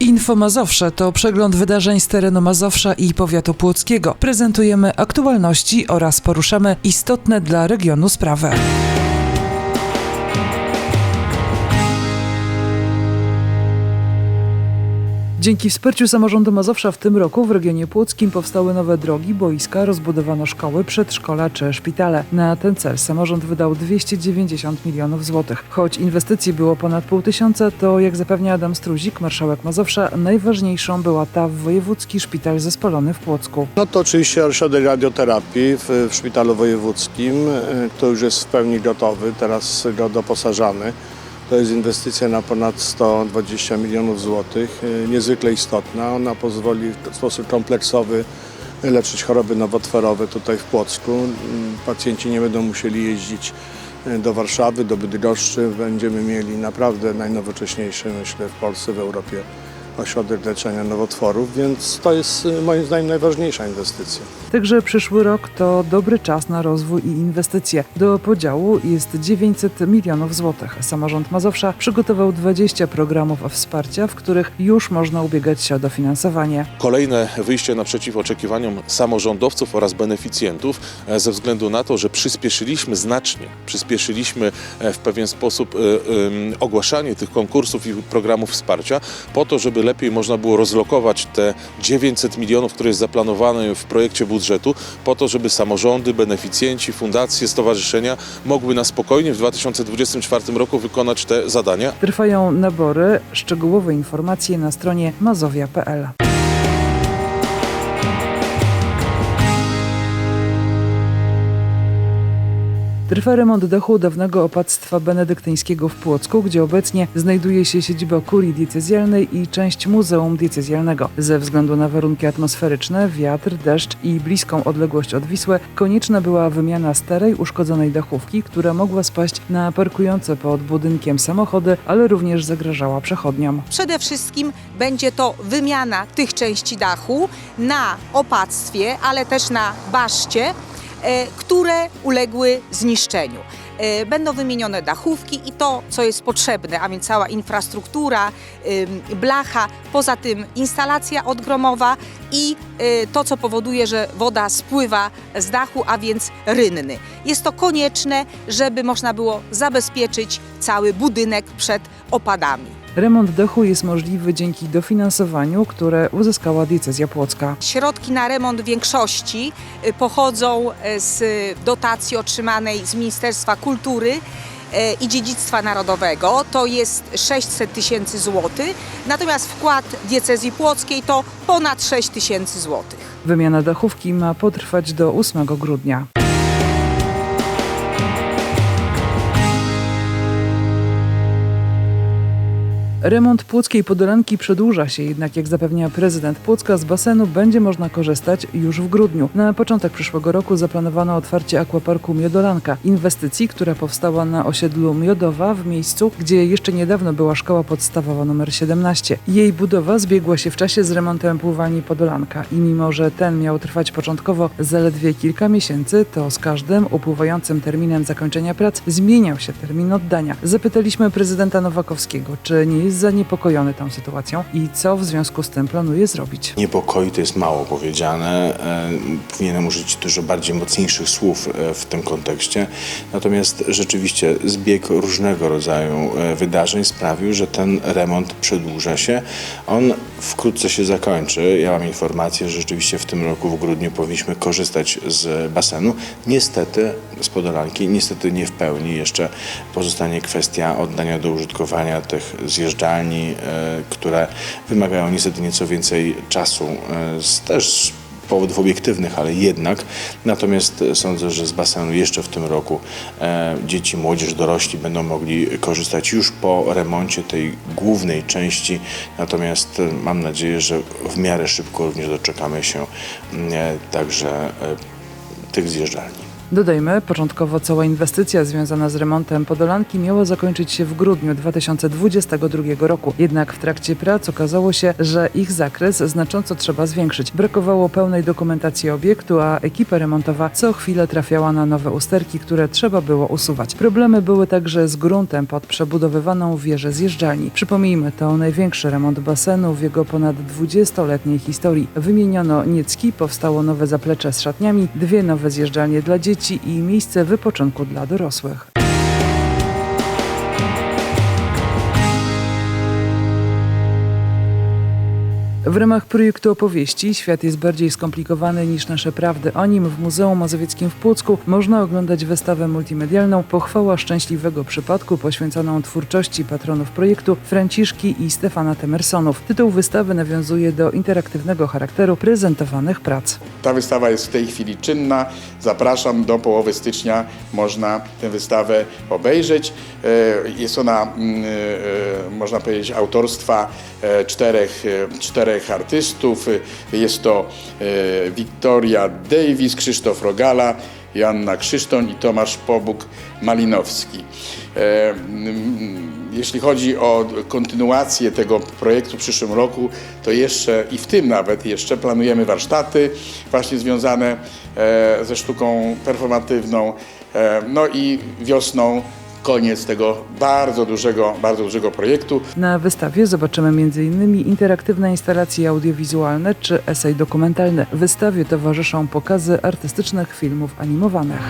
Info Mazowsze to przegląd wydarzeń z terenu Mazowsza i powiatu płockiego. Prezentujemy aktualności oraz poruszamy istotne dla regionu sprawy. Dzięki wsparciu samorządu Mazowsza w tym roku w regionie płockim powstały nowe drogi, boiska, rozbudowano szkoły, przedszkola czy szpitale. Na ten cel samorząd wydał 290 milionów złotych. Choć inwestycji było ponad pół tysiąca, to jak zapewnia Adam Struzik, marszałek Mazowsza, najważniejszą była ta w wojewódzki szpital zespolony w Płocku. No to oczywiście ośrodek radioterapii w, w szpitalu wojewódzkim, y, to już jest w pełni gotowy, teraz go doposażamy. To jest inwestycja na ponad 120 milionów złotych, y, niezwykle istotna. Ona pozwoli w sposób kompleksowy leczyć choroby nowotworowe tutaj w Płocku. Mm, Pacjenci nie będą musieli jeździć y, do Warszawy, do Bydgoszczy. Będziemy mieli naprawdę najnowocześniejszy, myślę, w Polsce, w Europie ośrodek leczenia nowotworów, więc to jest y, moim zdaniem najważniejsza inwestycja. Także przyszły rok to dobry czas na rozwój i inwestycje. Do podziału jest 900 milionów złotych. Samorząd Mazowsza przygotował 20 programów wsparcia, w których już można ubiegać się o dofinansowanie. kolejne wyjście naprzeciw oczekiwaniom samorządowców oraz beneficjentów e, ze względu na to, że przyspieszyliśmy znacznie, przyspieszyliśmy e, w pewien sposób e, ogłaszanie tych konkursów i programów wsparcia po to, żeby lepiej można było rozlokować te 900 milionów, które jest zaplanowane w projekcie budżetu, po to, żeby samorządy, beneficjenci, fundacje, stowarzyszenia mogły na spokojnie w 2024 roku wykonać te zadania. Trwają nabory. Szczegółowe informacje na stronie mazowia.pl. Trwa remont dachu dawnego opactwa benedyktyńskiego w Płocku, gdzie obecnie znajduje się siedziba kurii diecezjalnej i część muzeum diecezjalnego. Ze względu na warunki atmosferyczne, wiatr, deszcz i bliską odległość od Wisły, konieczna była wymiana starej, uszkodzonej dachówki, która mogła spaść na parkujące pod budynkiem samochody, ale również zagrażała przechodniom. Przede wszystkim będzie to wymiana tych części dachu na opactwie, ale też na baszcie, które uległy zniszczeniu. E, Będą wymienione dachówki i to, co jest potrzebne, a więc cała infrastruktura, blacha, poza tym instalacja odgromowa i e, to, co powoduje, że woda spływa z dachu, a więc rynny. Jest to konieczne, żeby można było zabezpieczyć cały budynek przed opadami. Remont dachu jest możliwy dzięki dofinansowaniu, które uzyskała diecezja płocka. Środki na remont większości y, pochodzą y, z dotacji otrzymanej z Ministerstwa Kultury y, i Dziedzictwa Narodowego. To jest 600 tysięcy złotych, natomiast wkład diecezji płockiej to ponad 6 tysięcy złotych. Wymiana dachówki ma potrwać do 8 grudnia. Remont Płockiej Podolanki przedłuża się, jednak jak zapewnia prezydent Płocka, z basenu będzie można korzystać już w grudniu. Na początek przyszłego roku zaplanowano otwarcie akwaparku Miodolanka, inwestycji, która powstała na osiedlu Miodowa w miejscu, gdzie jeszcze niedawno była szkoła podstawowa nr 17. Jej budowa zbiegła się w czasie z remontem pływalni Podolanka i mimo, że ten miał trwać początkowo zaledwie kilka miesięcy, to z każdym upływającym terminem zakończenia prac zmieniał się termin oddania. Zapytaliśmy prezydenta Nowakowskiego, czy nie jest zaniepokojony tą sytuacją i co w związku z tym planuje zrobić. Niepokoi to jest mało powiedziane. E, Powinienem użyć dużo bardziej mocniejszych słów e, w tym kontekście. Natomiast rzeczywiście zbieg różnego rodzaju e, wydarzeń sprawił, że ten remont przedłuża się. On wkrótce się zakończy. Ja mam informację, że rzeczywiście w tym roku w grudniu powinniśmy korzystać z basenu. Niestety z Podolanki, niestety nie w pełni. Jeszcze pozostanie kwestia oddania do użytkowania tych zjeżdżalni, e, które wymagają niestety nieco więcej czasu, e, też powodów obiektywnych, ale jednak. Natomiast e, sądzę, że z basenu jeszcze w tym roku e, dzieci, młodzież, dorośli będą mogli korzystać już po remoncie tej głównej części. Natomiast e, mam nadzieję, że w miarę szybko również doczekamy się mm, także tych zjeżdżalni. Dodajmy, początkowo cała inwestycja związana z remontem Podolanki miała zakończyć się w grudniu 2022 roku. Jednak w trakcie prac okazało się, że ich zakres znacząco trzeba zwiększyć. Brakowało pełnej dokumentacji obiektu, a ekipa remontowa co chwilę trafiała na nowe usterki, które trzeba było usuwać. Problemy były także z gruntem pod przebudowywaną wieżę zjeżdżalni. Przypomnijmy, to największy remont basenu w jego ponad 20-letniej historii. Wymieniono niecki, powstało nowe zaplecze z szatniami, dwie nowe zjeżdżalnie dla dzieci i miejsce wypoczynku dla dorosłych. W ramach projektu opowieści Świat jest bardziej skomplikowany niż nasze prawdy o nim w Muzeum Mazowieckim w Płocku można oglądać wystawę multimedialną Pochwała szczęśliwego przypadku poświęconą twórczości patronów projektu Franciszki i Stefana Temersonów. Tytuł wystawy nawiązuje do interaktywnego charakteru prezentowanych prac. Ta wystawa jest w tej chwili czynna. Zapraszam do połowy stycznia. Można tę wystawę obejrzeć. E, Jest ona, mm, e, można powiedzieć, autorstwa e, czterech, e, czterech artystów. E, Jest to e, Wiktoria Davis, Krzysztof Rogala, Joanna Krzysztoń i Tomasz Pobuk-Malinowski. E, mm, Jeśli chodzi o kontynuację tego projektu w przyszłym roku, to jeszcze i w tym nawet jeszcze planujemy warsztaty właśnie związane e, ze sztuką performatywną. E, No i wiosną koniec tego bardzo dużego, bardzo dużego projektu. Na wystawie zobaczymy m.in. interaktywne instalacje audiowizualne czy esej dokumentalny. Wystawie towarzyszą pokazy artystycznych filmów animowanych.